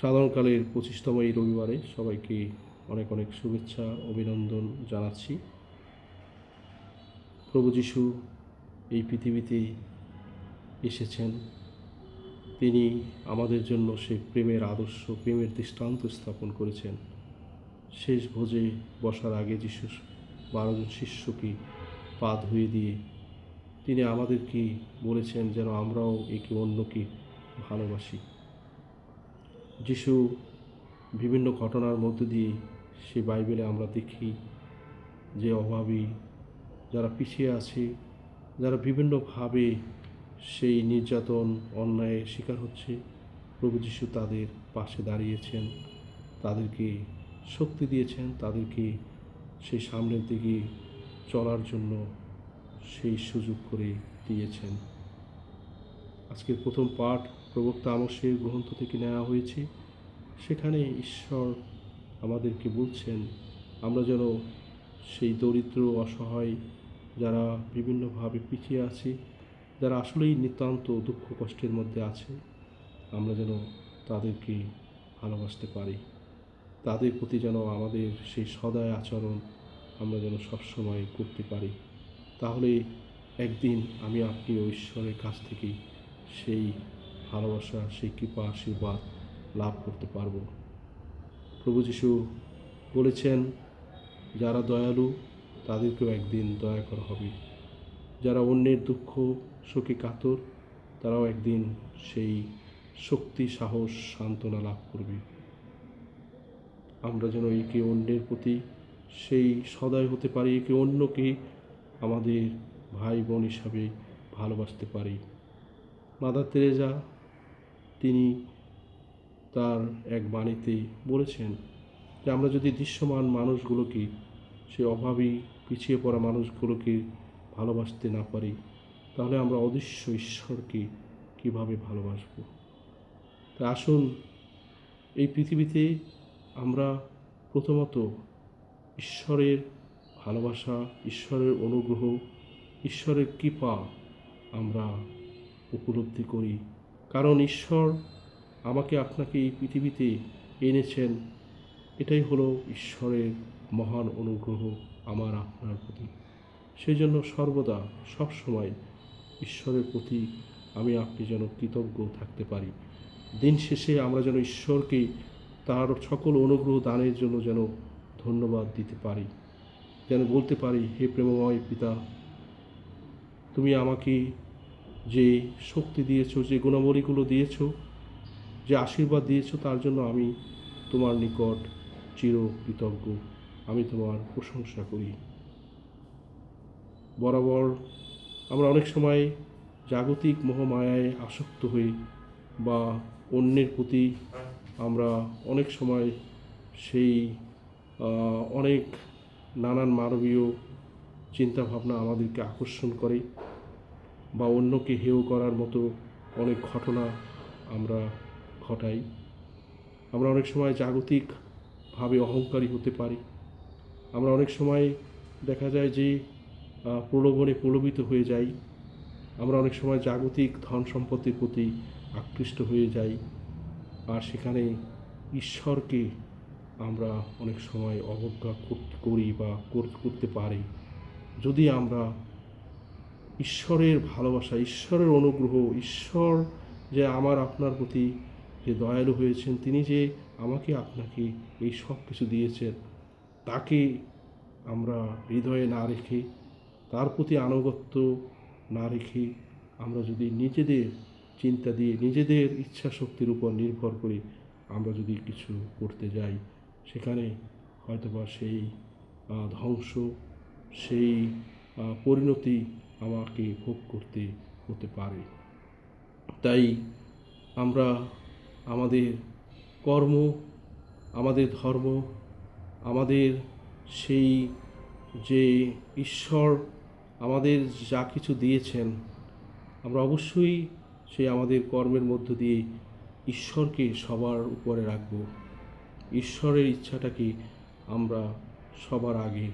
সাধারণকালের পঁচিশতম এই রবিবারে সবাইকে অনেক অনেক শুভেচ্ছা, অভিনন্দন জানাচ্ছি। প্রভু যিশু এই পৃথিবীতে এসেছেন। তিনি আমাদের জন্য সে প্রেমের আদর্শ, প্রেমের দৃষ্টান্ত স্থাপন করেছেন। শেষ ভোজে বসার আগে যিশু বারোজন শিষ্যকে পা ধুয়ে দিয়ে তিনি আমাদেরকে বলেছেন যেন আমরাও একে অন্যকে ভালোবাসি। যিশু বিভিন্ন ঘটনার মধ্য দিয়ে সে বাইবেলে আমরা দেখি যে অভাবী যারা পিছিয়ে আছে, যারা বিভিন্নভাবে সেই নির্যাতন, অন্যায়ের শিকার হচ্ছে, প্রভু যিশু তাদের পাশে দাঁড়িয়েছেন, তাদেরকে শক্তি দিয়েছেন, তাদেরকে সেই সামনের দিকে চলার জন্য সেই সুযোগ করে দিয়েছেন। আজকের প্রথম পাঠ প্রবক্তা আমসের গ্রন্থ থেকে নেওয়া হয়েছে। সেখানে ঈশ্বর আমাদেরকে বলছেন, আমরা যেন সেই দরিদ্র, অসহায়, যারা বিভিন্নভাবে পিছিয়ে আছে, যারা আসলেই নিতান্ত দুঃখ কষ্টের মধ্যে আছে, আমরা যেন তাদেরকে ভালোবাসতে পারি। তাদের প্রতি যেন আমাদের সেই সদয় আচরণ আমরা যেন সবসময় করতে পারি। তাহলে একদিন আমি আপনি ঈশ্বরের কাছ থেকে সেই ভালোবাসা, সেই কৃপা, আশীর্বাদ লাভ করতে পারব। প্রভু যিশু বলেছেন, যারা দয়ালু, তাদেরকেও একদিন দয়া করা হবে। যারা অন্যের দুঃখ, শোকে কাতর, তারাও একদিন সেই শক্তি, সাহস, সান্ত্বনা লাভ করবে। আমরা যেন একে অন্যের প্রতি সেই সদয় হতে পারি, একে অন্যকে আমাদের ভাই বোন হিসাবে ভালোবাসতে পারি। মাদার তেরেজা তিনি তার এক বাণীতে বলেছেন যে, আমরা যদি দৃশ্যমান মানুষগুলোকে, সে অভাবী পিছিয়ে পড়া মানুষগুলোকে ভালোবাসতে না পারি, তাহলে আমরা অদৃশ্য ঈশ্বরকে কীভাবে ভালোবাসব? তা আসুন, এই পৃথিবীতে আমরা প্রথমত ঈশ্বরের ভালোবাসা, ঈশ্বরের অনুগ্রহ, ঈশ্বরের কৃপা আমরা উপলব্ধি করি। কারণ ঈশ্বর আমাকে আপনাকে এই পৃথিবীতে এনেছেন। এটাই হলো ঈশ্বরের মহান অনুগ্রহ আমার আপনার প্রতি। সেই জন্য সর্বদা সব সময় ঈশ্বরের প্রতি আমি আপনি যেন কৃতজ্ঞ থাকতে পারি। দিন শেষে আমরা যেন ঈশ্বরকে তার সকল অনুগ্রহ দানের জন্য যেন ধন্যবাদ দিতে পারি। যেন বলতে পারি, হে প্রেমময় পিতা, তুমি আমাকে যে শক্তি দিয়েছ, যে গুণাবলীগুলো দিয়েছ, যে আশীর্বাদ দিয়েছ, তার জন্য আমি তোমার নিকট চির কৃতজ্ঞ। আমি তোমার প্রশংসা করি। বরাবর আমরা অনেক সময় জাগতিক মোহমায়ায় আসক্ত হই বা অন্যের প্রতি আমরা অনেক সময় সেই অনেক নানান মানবীয় চিন্তাভাবনা আমাদেরকে আকর্ষণ করে। বা অন্যকে হেয় করার মতো অনেক ঘটনা আমরা ঘটাই। আমরা অনেক সময় জাগতিকভাবে অহংকারী হতে পারি। আমরা অনেক সময় দেখা যায় যে প্রলোভনে প্রলোভিত হয়ে যাই। আমরা অনেক সময় জাগতিক ধন সম্পত্তির প্রতি আকৃষ্ট হয়ে যাই। আর সেখানে ঈশ্বরকে আমরা অনেক সময় অবজ্ঞা করি বা করতে পারি। যদি আমরা ঈশ্বরের ভালোবাসা, ঈশ্বরের অনুগ্রহ, ঈশ্বর যে আমার আপনার প্রতি যে দয়ালু হয়েছেন, তিনি যে আমাকে আপনাকে এই সব কিছু দিয়েছেন, তাকে আমরা হৃদয়ে না রেখে, তার প্রতি আনুগত্য না রেখে আমরা যদি নিজেদের চিন্তা দিয়ে, নিজেদের ইচ্ছা শক্তির উপর নির্ভর করে আমরা যদি কিছু করতে যাই, সেখানে হয়তোবা সেই ধ্বংস, সেই পরিণতি আমাকে ভোগ করতে হতে পারে। তাই আমরা আমাদের কর্ম, আমাদের ধর্ম, আমাদের সেই যে ঈশ্বর আমাদের যা কিছু দিয়েছেন, আমরা অবশ্যই সেই আমাদের কর্মের মধ্য দিয়ে ঈশ্বরকে সবার উপরে রাখব। ঈশ্বরের ইচ্ছাটাকে আমরা সবার আগে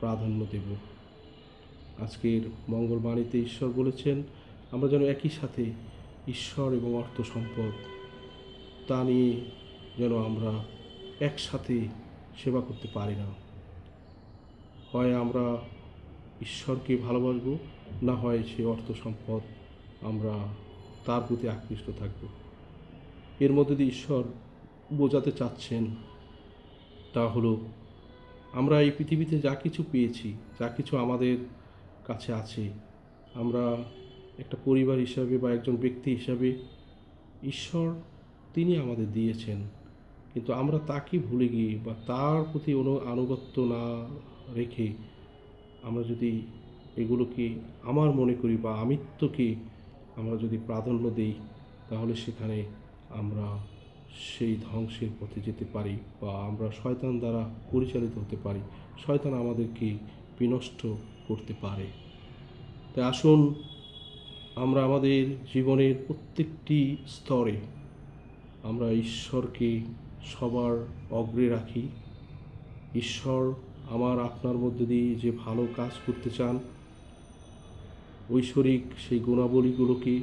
প্রাধান্য দেব। আজকের মঙ্গলবাণীতে ঈশ্বর বলেছেন, আমরা যেন একই সাথে ঈশ্বর এবং অর্থ সম্পদ। তা নিয়ে যেন আমরা একসাথে সেবা করতে পারি না। হয় আমরা ঈশ্বরকে ভালোবাসবো, না হয় সে অর্থ সম্পদ আমরা তার প্রতি আকৃষ্ট থাকব। এর মধ্যে দিয়ে ঈশ্বর বোঝাতে চাচ্ছেন, তা হলো, আমরা এই পৃথিবীতে যা কিছু পেয়েছি, যা কিছু আমাদের কাছে আছে। আমরা একটা পরিবার হিসাবে বা একজন ব্যক্তি হিসাবে ঈশ্বর তিনি আমাদের দিয়েছেন। কিন্তু আমরা তাকে ভুলে গিয়ে বা তার প্রতি অনু, আনুগত্য না রেখে আমরা যদি এগুলোকে আমার মনে করি বা আমিত্বকে আমরা যদি প্রাধান্য দিই, তাহলে সেখানে আমরা সেই ধ্বংসের পথে যেতে পারি বা আমরা শয়তান দ্বারা পরিচালিত হতে পারি। শয়তান আমাদেরকে বিনষ্ট করতে পারে। তাই আসুন আমরা আমাদের জীবনের প্রত্যেকটি স্তরে আমরা ঈশ্বরকে সবার অগ্রে রাখি। ঈশ্বর আমার আপনার মধ্যে দিয়ে যে ভালো কাজ করতে চান, ঐশ্বরিক সেই গুণাবলীগুলোকে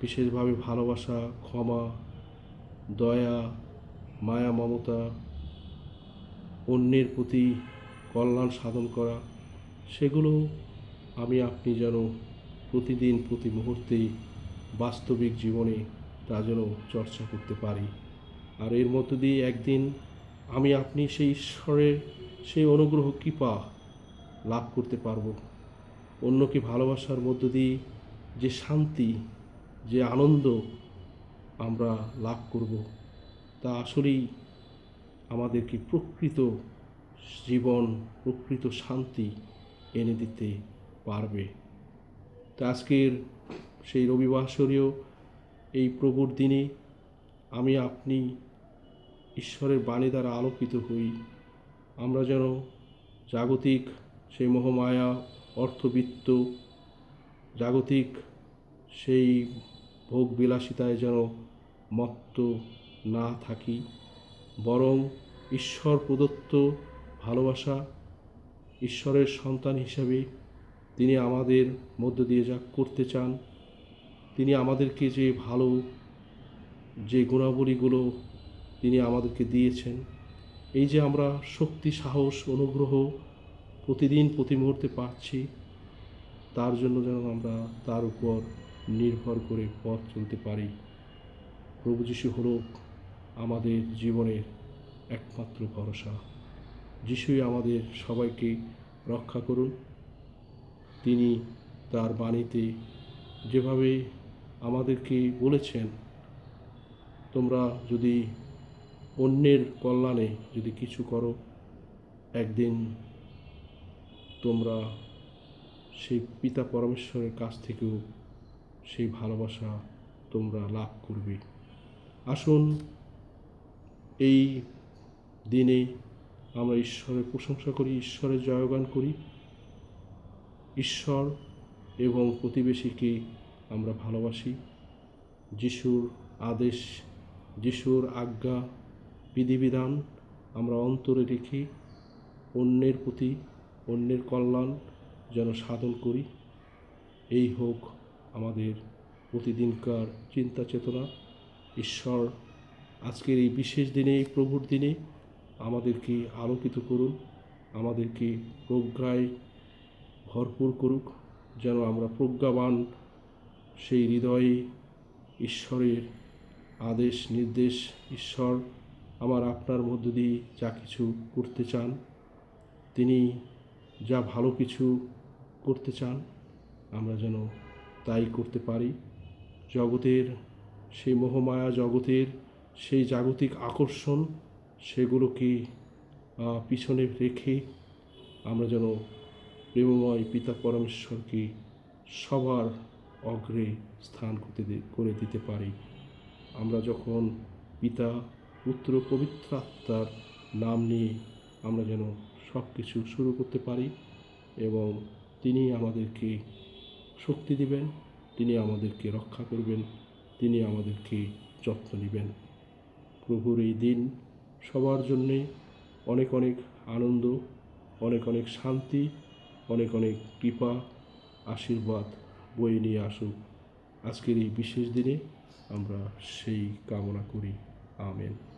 বিশেষভাবে ভালোবাসা, ক্ষমা, দয়া, মায়া, মমতা, অন্যের প্রতি কল্যাণ সাধন করা, সেগুলো আমি আপনি যেন প্রতিদিন, প্রতি মুহূর্তে বাস্তবিক জীবনে তা যেন চর্চা করতে পারি। আর এর মধ্য দিয়ে একদিন আমি আপনি সেই ঈশ্বরের, সেই অনুগ্রহ কৃপা লাভ করতে পারব। অন্যকে ভালোবাসার মধ্য দিয়ে যে শান্তি, যে আনন্দ আমরা লাভ করব, তা আসলেই আমাদেরকে প্রকৃত জীবন, প্রকৃত শান্তি এনে দিতে পারবে। তা আজকের সেই রবিবাসরীয় এই প্রভুর দিনে আমি আপনি ঈশ্বরের বাণী দ্বারা আলোকিত হই। আমরা যেন জাগতিক সেই মোহমায়া, অর্থবিত্ত, জাগতিক সেই ভোগ বিলাসিতায় যেন মত্ত না থাকি, বরং ঈশ্বর প্রদত্ত ভালোবাসা ঈশ্বরের সন্তান হিসাবে তিনি আমাদের মধ্য দিয়ে যা করতে চান, তিনি আমাদেরকে যে ভালো যে গুণাবলীগুলো তিনি আমাদেরকে দিয়েছেন, এই যে আমরা শক্তি, সাহস, অনুগ্রহ প্রতিদিন, প্রতি মুহূর্তে পাচ্ছি, তার জন্য যেন আমরা তার উপর নির্ভর করে পথ চলতে পারি। প্রভু যিশু হল আমাদের জীবনের একমাত্র ভরসা। যিশুই আমাদের সবাইকে রক্ষা করুন। তিনি তার বাণীতে যেভাবে আমাদেরকে বলেছেন, তোমরা যদি অন্যের কল্যাণে যদি কিছু করো, একদিন তোমরা সেই পিতা পরমেশ্বরের কাছ থেকেও সেই ভালোবাসা তোমরা লাভ করবে। আসুন এই দিনে আমরা ঈশ্বরের প্রশংসা করি, ঈশ্বরের জয়গান করি। ঈশ্বর এবং প্রতিবেশীকে আমরা ভালোবাসি। যিশুর আদেশ, যিশুর আজ্ঞা, বিধিবিধান আমরা অন্তরে রেখে অন্যের প্রতি অন্যের কল্যাণ যেন সাধন করি। এই হোক আমাদের প্রতিদিনকার চিন্তা চেতনা ঈশ্বর, আজকের এই বিশেষ দিনে, এই প্রভুর দিনে আমাদেরকে আলোকিত করুন, আমাদেরকে প্রজ্ঞায় ভরপুর করুক, যেন আমরা প্রজ্ঞাবান সেই হৃদয়ে ঈশ্বরের আদেশ, নির্দেশ, ঈশ্বর আমার আপনার মধ্য দিয়ে যা কিছু করতে চান, তিনি যা ভালো কিছু করতে চান, আমরা যেন তাই করতে পারি। জগতের সেই মোহমায়া জগতের সেই জাগতিক আকর্ষণ সেগুলোকে পিছনে রেখে আমরা যেন প্রেমময় পিতা পরমেশ্বরকে সবার অগ্রে স্থান করতে করে দিতে পারি। আমরা যখন পিতা, পুত্র, পবিত্র আত্মার নাম নিয়ে আমরা যেন সব কিছু শুরু করতে পারি এবং তিনি আমাদেরকে শক্তি দিবেন, তিনি আমাদেরকে রক্ষা করবেন, তিনি আমাদেরকে যত্ন নেবেন। প্রভুর এই দিন সবার জন্যে অনেক অনেক আনন্দ, অনেক অনেক শান্তি, অনেক অনেক কৃপা, আশীর্বাদ বয়ে নিয়ে আসুক। আজকের এই বিশেষ দিনে আমরা সেই কামনা করি। আমেন।